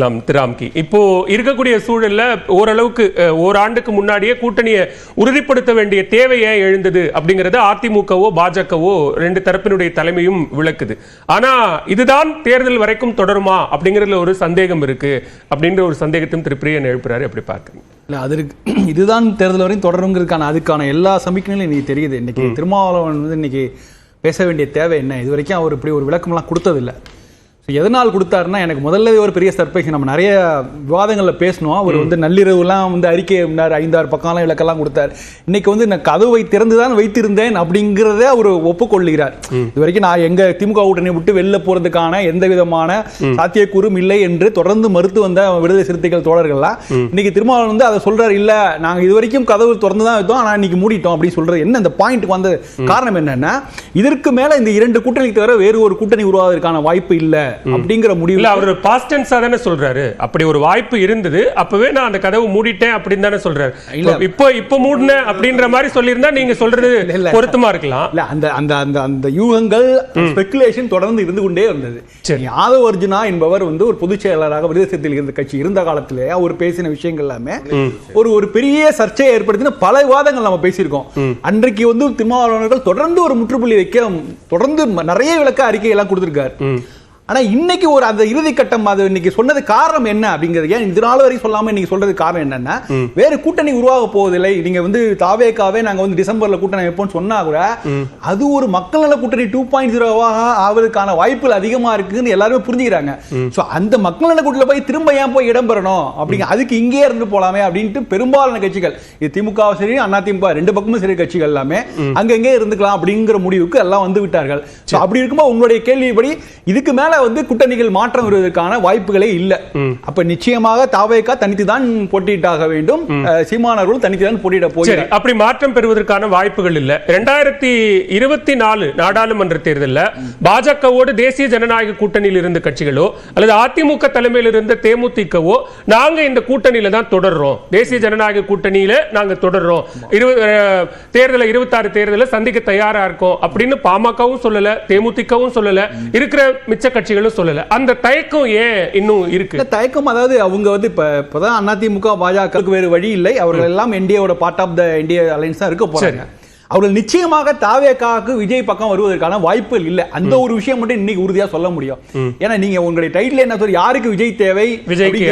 லாம் திராம்கி. இப்போ இருக்கக்கூடிய சூழல்ல ஓரளவுக்கு ஓராண்டுக்கு முன்னாடியே கூட்டணியை உறுதிப்படுத்த வேண்டிய தேவையே எழுந்தது அப்படிங்கறது அதிமுகவோ பாஜகவோ ரெண்டு தரப்பினுடைய தலைமையும் விளக்குது. ஆனா இதுதான் தேர்தல் வரைக்கும் தொடருமா அப்படிங்கறதுல ஒரு சந்தேகம் இருக்கு. அப்படின்ற ஒரு சந்தேகத்தையும் திரு பிரியன் எழுப்புறாரு. எப்படி பார்க்கறீங்க? இல்லை அதற்கு இதுதான் தேர்தல் வரையும் தொடருங்கிறதுக்கான அதுக்கான எல்லா சமிக்கைகளும் இன்னைக்கு தெரியுது. இன்னைக்கு திருமாவளவன் வந்து இன்னைக்கு பேச வேண்டிய தேவை என்ன? இது வரைக்கும் அவர் இப்படி ஒரு விளக்கம்லாம் கொடுத்ததில்லை. எதனால் கொடுத்தாருன்னா எனக்கு முதல்ல ஒரு பெரிய சர்ப்ரைஸ். நம்ம நிறைய விவாதங்களில் பேசணும் அவர் வந்து நள்ளிரவுலாம் வந்து அறிக்கை முன்னார் ஐந்தாறு பக்கம்லாம் விளக்கெல்லாம் கொடுத்தார். இன்னைக்கு வந்து நான் கதவை திறந்து தான் வைத்திருந்தேன் அப்படிங்கிறத அவர் ஒப்புக்கொள்கிறார். இது வரைக்கும் நான் எங்க திமுக கூட்டணி விட்டு வெளில போறதுக்கான எந்த விதமான சாத்தியக்கூறும் இல்லை என்று தொடர்ந்து மறுத்து வந்த விடுதலை சிறுத்தைகள் தோழர்கள்லாம் இன்னைக்கு திருமாவளவன் வந்து அதை சொல்றாரு இல்ல நாங்க இது வரைக்கும் கதவு திறந்து தான் வைத்தோம். ஆனா இன்னைக்கு மூடிட்டோம். அப்படின்னு சொல்றது. என்ன இந்த பாயிண்ட் வந்த காரணம் என்னன்னா இதற்கு மேல இந்த இரண்டு கூட்டணிக்கு தவிர வேறு ஒரு கூட்டணி உருவாவதற்கான வாய்ப்பு இல்ல. அப்படிங்கிற முடிவு இல்ல அவர் பாஸ்ட் டென்ஸா தானே சொல்றாரு. அப்படி ஒரு வாய்ப்பு இருந்தது. அப்பவே நான் அந்த கதவு மூடிட்டேன் அப்படின்னு தானே சொல்றாரு. இல்ல. இப்போ இப்போ மூடினேன் அப்படின்ற மாதிரி சொல்லியிருந்தா நீங்க சொல்றது இல்ல. பொருத்தமா இருக்கலாம். இல்ல அந்த அந்த அந்த அந்த யூகங்கள் ஸ்பெகுலேஷன் தொடர்ந்து இருந்து கொண்டே இருந்தது. சரி. யாதவ் அர்ஜுனா என்பவர் வந்து ஒரு பொதுச் செயலாளராக சிறுத்தைகள் இருந்த கட்சி இருந்த காலத்திலே அவர் பேசின விஷயங்கள் எல்லாமே ஒரு ஒரு பெரிய சர்ச்சையை ஏற்படுத்தின பல விவாதங்கள் நம்ம பேசியிருக்கோம். அன்றைக்கு வந்து திருமாவளவர்கள் தொடர்ந்து ஒரு முற்றுப்புள்ளி வைக்க தொடர்ந்து நிறைய விளக்க அறிக்கை எல்லாம் கொடுத்திருக்காரு ஆனா இன்னைக்கு ஒரு அந்த இறுதி கட்டம் அது இன்னைக்கு சொன்னது காரணம் என்ன அப்படிங்கிறது ஏன் இது நாள் வரைக்கும் சொல்லாம இன்னைக்கு சொல்றது காரணம் என்னன்னா வேற கூட்டணி உருவாக போவதில்லை. நீங்க வந்து தாவேக்காவே நாங்க வந்து டிசம்பர்ல கூட்டணி வைப்போம்னு சொன்னா கூட அது ஒரு மக்கள் நல கூட்டணி டூ பாயிண்ட் ஜீரோவாக ஆவதற்கான வாய்ப்புகள் அதிகமா இருக்குன்னு எல்லாருமே புரிஞ்சுக்கிறாங்க. சோ அந்த மக்கள் நல கூட்டணியில போய் திரும்ப ஏன் போய் இடம் பெறணும் அப்படிங்க அதுக்கு இங்கே இருந்து போலாமே அப்படின்ட்டு பெரும்பாலான கட்சிகள் இது திமுக சரி அண்ணா திமுக ரெண்டு பக்கமும் சரி கட்சிகள் எல்லாமே அங்கங்கே இருந்துக்கலாம் அப்படிங்கிற முடிவுக்கு எல்லாம் வந்து விட்டார்கள். சோ அப்படி இருக்கும்போது உங்களுடைய கேள்விப்படி இதுக்கு மேல வந்து கூட்டணிகள் மாற்றம் வருவதற்கான வாய்ப்புகளே இல்ல. அப்ப நிச்சயமாக தாவேக்கா தனித்து தான் போட்டியிட்டாக வேண்டும். அஹ், சீமானவர்களும் தனித்து தான் போட்டியிட போகிறார். அப்படி மாற்றம் பெறுவதற்கான வாய்ப்புகள் இல்ல. ரெண்டாயிரத்தி இருபத்தி நாலு நாடாளுமன்ற தேர்தல்ல பாஜகவோடு தேசிய ஜனநாயக கூட்டணியில் இருந்த கட்சிகளோ அல்லது அதிமுக தலைமையில் இருந்த தேமுதிகவோ நாங்க இந்த கூட்டணியில தான் தொடர்றோம். தேசிய ஜனநாயக கூட்டணியில நாங்க தொடர்றோம். இரு அஹ், தேர்தலை இருபத்தாறு தேர்தலை சந்திக்க தயாரா இருக்கோம் அப்படின்னு பாமகவும் சொல்லல தேமுதிகவும் சொல்லல. இருக்கிற மிச்ச கட்சிகளும் சொல்லல. அந்த தயக்கம் ஏன் இன்னும் இருக்கு? தயக்கம் அதாவது அவங்க வந்து இப்ப இப்பதான் அதிமுக பாஜகவுக்கு வேறு வழி இல்லை. அவர்கள் எல்லாம் என்டிஏவோட part of the NDA alliance தான் இருக்க போறாங்க. அவர்கள் நிச்சயமாக தாவேக்காவுக்கு விஜய் பக்கம் வருவதற்கான வாய்ப்புகள் இல்லை. அந்த ஒரு விஷயம் மட்டும் இன்னைக்கு உறுதியா சொல்ல முடியும். ஏன்னா நீங்க உங்களுடைய டைட்டில் என்ன சொல்லி யாருக்கு விஜய் தேவை?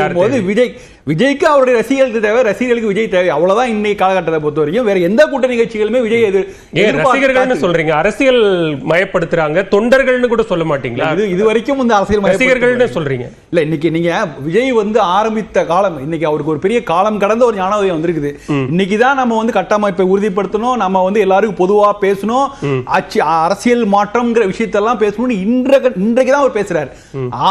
யார் போது விஜய் விஜய்க்கு அவருடைய ரசிகர்களுக்கு தேவை ரசிகர்களுக்கு விஜய் தேவை. அவ்வளவுதான் இன்னைக்கு காலகட்டத்தை பொறுத்த வரைக்கும். வேற எந்த கூட்டணி கட்சிகளுமே விஜய் எது ஏன் எதிர்பார்த்து ரசிகர்கள்னு சொல்றீங்க. அரசியல் மயப்படுத்துறாங்க. தொண்டர்கள்னு கூட சொல்ல மாட்டீங்களா? இது இது வரைக்கும் இந்த அரசியல் ரசிகர்கள்னு சொல்றீங்க. இல்ல இன்னைக்கு நீங்க விஜய் வந்து ஆரம்பித்த காலம் இன்னைக்கு அவருக்கு ஒரு பெரிய காலம் கடந்த ஒரு ஞானோதயம் வந்திருக்குது. இன்னைக்கு தான் நம்ம வந்து கட்டமைப்பை உறுதிப்படுத்தணும். நம்ம வந்து எல்லாருக்கும் பொதுவா பேசணும். ஆட்சி அரசியல் மாற்றம்ங்கிற விஷயத்தெல்லாம் பேசணும்னு இன்றைக்கு இன்றைக்கு தான் அவர் பேசுறாரு.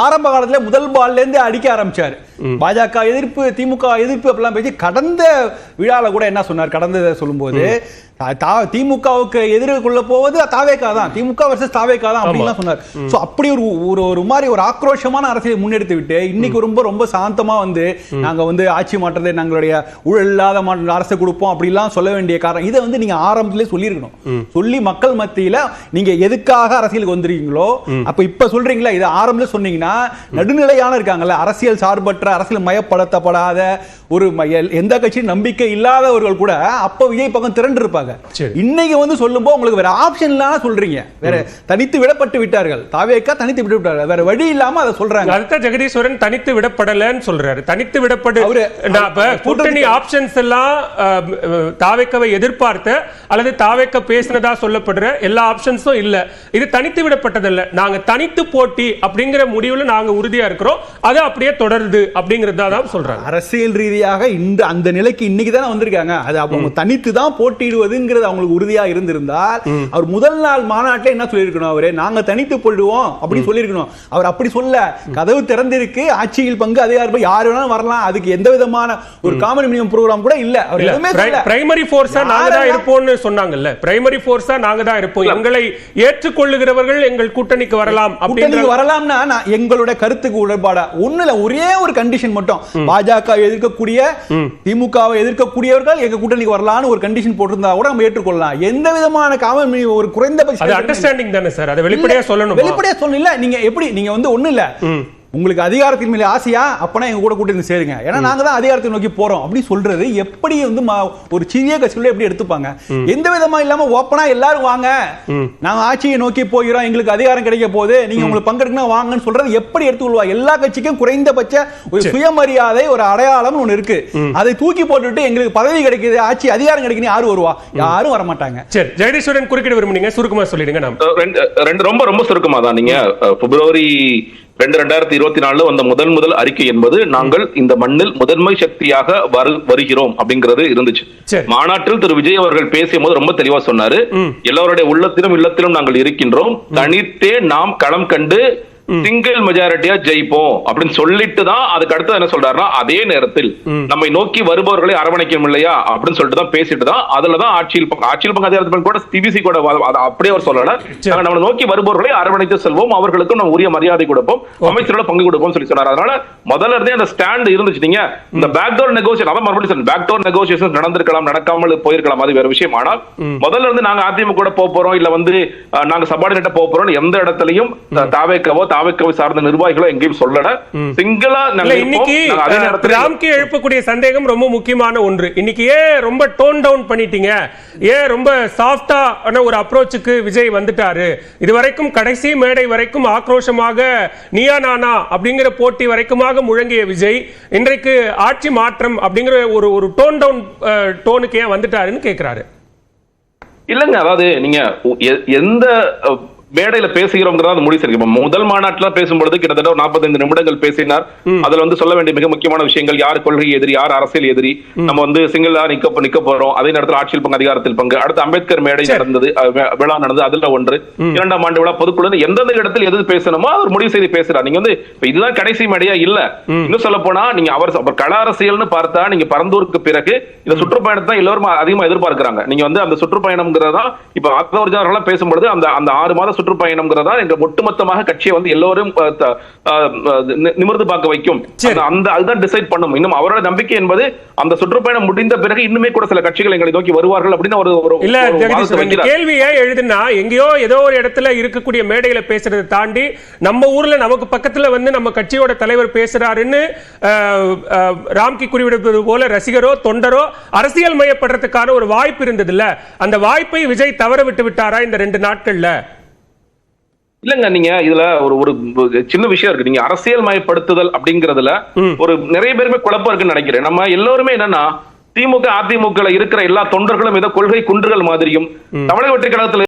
ஆரம்ப காலத்துல முதல் பால்ல இருந்து அடிக்க ஆரம்பிச்சாரு. பாஜக எதிர்ப்பு திமுக எதிர்ப்பு அப்படிலாம் பேசி கடந்த விழால கூட என்ன சொன்னார்? கடந்த சொல்லும்போது திமுகவுக்கு எதிர்கொள்ள போவது தாவேக்கா தான். திமுக வர்சஸ் தாவேக்கா தான் அப்படின்லாம் சொன்னார். சோ அப்படி ஒரு ஒரு ஒரு மாதிரி ஒரு ஆக்ரோஷமான அரசியலை முன்னெடுத்து விட்டு இன்னைக்கு ரொம்ப ரொம்ப சாந்தமா வந்து நாங்க வந்து ஆட்சி மாற்றத்தை நாங்களுடைய ஊழல் இல்லாத அரசை கொடுப்போம் அப்படிலாம் சொல்ல வேண்டிய காரணம். இதை வந்து நீங்க ஆரம்பத்திலே சொல்லியிருக்கணும். சொல்லி மக்கள் மத்தியில நீங்க எதுக்காக அரசியலுக்கு வந்திருக்கீங்களோ அப்ப இப்ப சொல்றீங்களா? இதை ஆரம்பத்துல சொன்னீங்கன்னா நடுநிலையான இருக்காங்கல்ல அரசியல் சார்பற்ற அரசியல் மயப்படுத்தப்படாத ஒரு எந்த கட்சியும் நம்பிக்கை இல்லாதவர்கள் கூட அப்ப விஜய் பக்கம் திரண்டு இருப்பாங்க சரி. இன்னைக்கு வந்து சொல்லும்போது உங்களுக்கு வேற ஆப்ஷன் இல்லாம சொல்றீங்க. வேற தனித்து விடப்பட்டு விட்டார்கள். தாவேக்கா தனித்து விட்டு விட்டார்கள் வேற வழி இல்லாம அதை சொல்றாங்க. அதுதான் ஜெகதீஸ்வரன் தனித்து விடப்படலன்னு சொல்றாரு. தனித்து விடப்படு கூட்டணி ஆப்ஷன்ஸ் எல்லாம் தாவேக்கவை எதிர்பார்த்த அல்லது தாவேக்க பேசினதா சொல்லப்படுற எல்லா ஆப்ஷன்ஸும் இல்ல. இது தனித்து விடப்பட்டதல்ல. நாங்க தனித்து போட்டி அப்படிங்கிற முடிவுல நாங்க உறுதியா இருக்கிறோம். அது அப்படியே தொடருது அப்படிங்கறதா தான் சொல்றாங்க. அரசியல் ரீதியாக இந்த அந்த நிலைக்கு இன்னைக்கு தானே வந்திருக்காங்க. அது அவங்க தனித்து தான் போட்டியிடுவதுங்கிறது அவங்களுக்கு உறுதியா இருந்திருந்தால் அவர் முதல் நாள் மாநாட்டில் என்ன சொல்லியிருக்கணும் அவரு? நாங்க தனித்து போயிடுவோம் அப்படின்னு சொல்லியிருக்கணும். அவர் அப்படி சொல்ல. கதவு திறந்திருக்கு. ஆட்சியில் பங்கு அதிகார பங்கு யார் வேணாலும் வரலாம். அதுக்கு எந்த விதமான ஒரு காமன் மினிமம் ப்ரோக்ராம் கூட இல்ல. அவர் எதுவுமே பிரைமரி போர்ஸா நாங்க தான் இருப்போம்னு சொன்னாங்கல்ல. பிரைமரி போர்ஸா நாங்க தான் இருப்போம். எங்களை ஏற்றுக்கொள்ளுகிறவர்கள் எங்கள் கூட்டணிக்கு வரலாம் கூட்டணிக்கு வரலாம்னா எங்களுடைய கருத்துக்கு உடன்பாடா. ஒண்ணுல ஒரே ஒரு கண்டிஷன் மட்டும். பாஜக எதிர்க்கக்கூடிய திமுகவை எதிர்க்கக்கூடியவர்கள் எங்க கூட்டணிக்கு வரலாம்னு ஒரு கண்டிஷன் போட்டிருந்தா கூட நம்ம ஏற்றுக்கொள்ளலாம். எந்த விதமான காமன் ஒரு குறைந்தபட்ச அண்டர்ஸ்டாண்டிங் தானே சார் அதை வெளிப்படையா சொல்லணும்? வெளிப்படையா சொல்லணும் இல்ல நீங்க எப்படி நீங்க வந்து ஒண்ணு இல்ல. உங்களுக்கு அதிகாரத்தின் மேல ஆசையா? அப்பனா எங்க கூட கூட்டி சேருங்க. ஏன்னா நாங்க தான் அதிகாரத்தை நோக்கி போறோம். அப்படி சொல்றது எப்படி வந்து ஒரு சிறிய கட்சிகளை எப்படி எடுத்துப்பாங்க? எந்த விதமா இல்லாம ஓப்பனா எல்லாரும் வாங்க. நாங்க ஆட்சியை நோக்கி போகிறோம். எங்களுக்கு அதிகாரம் கிடைக்க போகுது. நீங்க உங்களுக்கு பங்கெடுக்கணும் வாங்கன்னு சொல்றது எப்படி எடுத்துக்கொள்வா எல்லா கட்சிக்கும் குறைந்தபட்ச ஒரு சுயமரியாதை ஒரு அடையாளம் ஒண்ணு இருக்கு. அதை தூக்கி போட்டுட்டு எங்களுக்கு பதவி கிடைக்குது ஆட்சி அதிகாரம் கிடைக்குன்னு யாரும் வருவா? யாரும் வர மாட்டாங்க சரி ஜெகதீஸ்வரன் குறுக்கிட விரும்புனீங்க. சுருக்கமா சொல்லிடுங்க ரெண்டு ரெண்டு ரொம்ப ரொம்ப சுருக்கமா தான் நீங்க பிப்ரவரி ரெண்டு ரெண்டாயிரத்தி இருபத்தி நாலுல வந்த முதல் முதல் அறிக்கை என்பது நாங்கள் இந்த மண்ணில் முதன்மை சக்தியாக வரு வருகிறோம் அப்படிங்கிறது இருந்துச்சு. மாநாட்டில் திரு விஜய் அவர்கள் பேசிய போது ரொம்ப தெளிவா சொன்னாரு. எல்லோருடைய உள்ளத்திலும் இல்லத்திலும் நாங்கள் இருக்கின்றோம். தனித்தே நாம் களம் கண்டு சிங்கிள் மெஜாரிட்டியா ஜெயிப்போம் அப்படின்னு சொல்லிட்டு தான் அதுக்கு அடுத்து என்ன சொல்றாருன்னா அதே நேரத்தில் நம்மை நோக்கி வருபவர்களை அரவணைக்கணும் இல்லையா? அப்படின்னு சொல்லிட்டு தான் பேசிட்டு தான் அதுல தான் ஆட்சியில் பங்கு- ஆட்சியில் பங்கு அதிகாரத்தில் கூட டிவிசி கூட அப்படியே அவர் சொல்லல. நாங்க நம்மளை நோக்கி வருபவர்களை அரவணைத்து செல்வோம் அவர்களுக்கும் நம்ம உரிய மரியாதை கொடுப்போம் அமைச்சரோட பங்கு கொடுப்போம் சொல்லி சொன்னார். அதனால முதல்ல இருந்தே அந்த ஸ்டாண்ட் இருந்துச்சு நீங்க இந்த பேக் டோர் நெகோசியேஷன் அதான் மறுபடியும் பேக் டோர் நெகோசியேஷன் நடந்திருக்கலாம் நடக்காமல் போயிருக்கலாம் அது வேற விஷயம். ஆனால் முதல்ல இருந்து நாங்க அதிமுக கூட போக போறோம் இல்ல வந்து நாங்க சபார்டினேட்டா போக போறோம் எந்த இடத்துலயும் தாவேக்கவோ தாவேக்கவை சார்ந்த நிர்வாகிகளோ எங்கேயும் சொல்லல. சிங்கிளா. இன்னைக்கு ராம்கே எழுப்பக்கூடிய சந்தேகம் ரொம்ப முக்கியமான ஒன்று. இன்னைக்கு ஏன் ரொம்ப டோன் டவுன் பண்ணிட்டீங்க. ஏன் ரொம்ப சாஃப்டா ஒரு அப்ரோச்சுக்கு விஜய் வந்துட்டாரு. இது வரைக்கும் கடைசி மேடை வரைக்கும் ஆக்ரோஷமாக நீயா நானா அப்படிங்கிற போட்டி வரைக்குமாக முழங்கிய விஜய் இன்றைக்கு ஆட்சி மாற்றம் அப்படிங்கிற ஒரு ஒரு டோன் டவுன் டோனுக்கு ஏன் வந்துட்டாருன்னு கேக்குறாரு. இல்லங்க அதாவது நீங்க எந்த மேடையில பேசுகிறோங்கிறத முடிவு செய்யும் முதல் மாநாட்டுல பேசும்பொழுது கிட்டத்தட்ட ஒரு 45 நிமிடங்கள் பேசினார். அதுல வந்து சொல்ல வேண்டிய மிக முக்கியமான விஷயங்கள் யார் கொள்கை எதிரி யார் அரசியல் எதிரி நம்ம வந்து சிங்கிளா நிக்க நிக்க போறோம். அதே நேரத்தில் ஆட்சியில் பங்கு அதிகாரத்தில் பங்கு. அடுத்து அம்பேத்கர் மேடை நடந்தது விழா நடந்தது அதுல ஒன்று. இரண்டாம் ஆண்டு விழா பொதுக்குழு எந்தெந்த இடத்தில் எது பேசணுமோ அவர் முடிவு செய்து பேசுறார். நீங்க வந்து இதுதான் கடைசி மேடையா? இல்ல. இன்னும் சொல்ல போனா நீங்க அவர் கள அரசியல்னு பார்த்தா நீங்க பரந்தூருக்கு பிறகு இந்த சுற்றுப்பயணத்தை தான் எல்லாரும் அதிகமா எதிர்பார்க்கிறாங்க. நீங்க வந்து அந்த சுற்றுப்பயணம்ங்கிறதா இப்ப ஆதவர்ஜானர்கள் பேசும்பொழுது அந்த அந்த ஆறு மாத சுற்றுப்பயணம்ங்கிறதா எங்க ஒட்டுமொத்தமாக கட்சியை வந்து எல்லோரும் நிமிர்ந்து பார்க்க வைக்கும். அந்த- அதுதான் டிசைட் பண்ணும் இன்னும் அவரோட நம்பிக்கை என்பது அந்த சுற்றுப்பயணம் முடிந்த பிறகு இன்னுமே கூட சில கட்சிகள் எங்களை நோக்கி வருவார்கள் அப்படின்னு ஒரு இல்ல ஒரு வாதத்தை ஜெகதீஸ்வரன் இந்த வைக்கிறார். கேள்வி ஏன் எழுதுனா எங்கேயோ ஏதோ ஒரு இடத்துல இருக்கக்கூடிய மேடையில பேசுறதை தாண்டி நம்ம ஊர்ல நமக்கு பக்கத்துல வந்து நம்ம கட்சியோட தலைவர் பேசுறாருன்னு ராம்கி குறிப்பிடுவது போல ரசிகரோ தொண்டரோ அரசியல் மயப்படுறதுக்கான ஒரு வாய்ப்பு இருந்ததுல்ல அந்த வாய்ப்பை விஜய் தவற விட்டு விட்டாரா இந்த ரெண்டு நாட்கள்ல இல்லங்க நீங்க இதுல ஒரு ஒரு சின்ன விஷயம் இருக்கு. நீங்க அரசியல் மயப்படுத்துதல் அப்படிங்கறதுல ஒரு நிறைய பேருமே குழப்பம் இருக்குன்னு நினைக்கிறேன். நம்ம எல்லாருமே என்னன்னா திமுக அதிமுக இருக்கிற எல்லா தொண்டர்களும் ஏதோ கொள்கை குன்றுகள் மாதிரியும் தமிழக வெற்றி கழகத்துல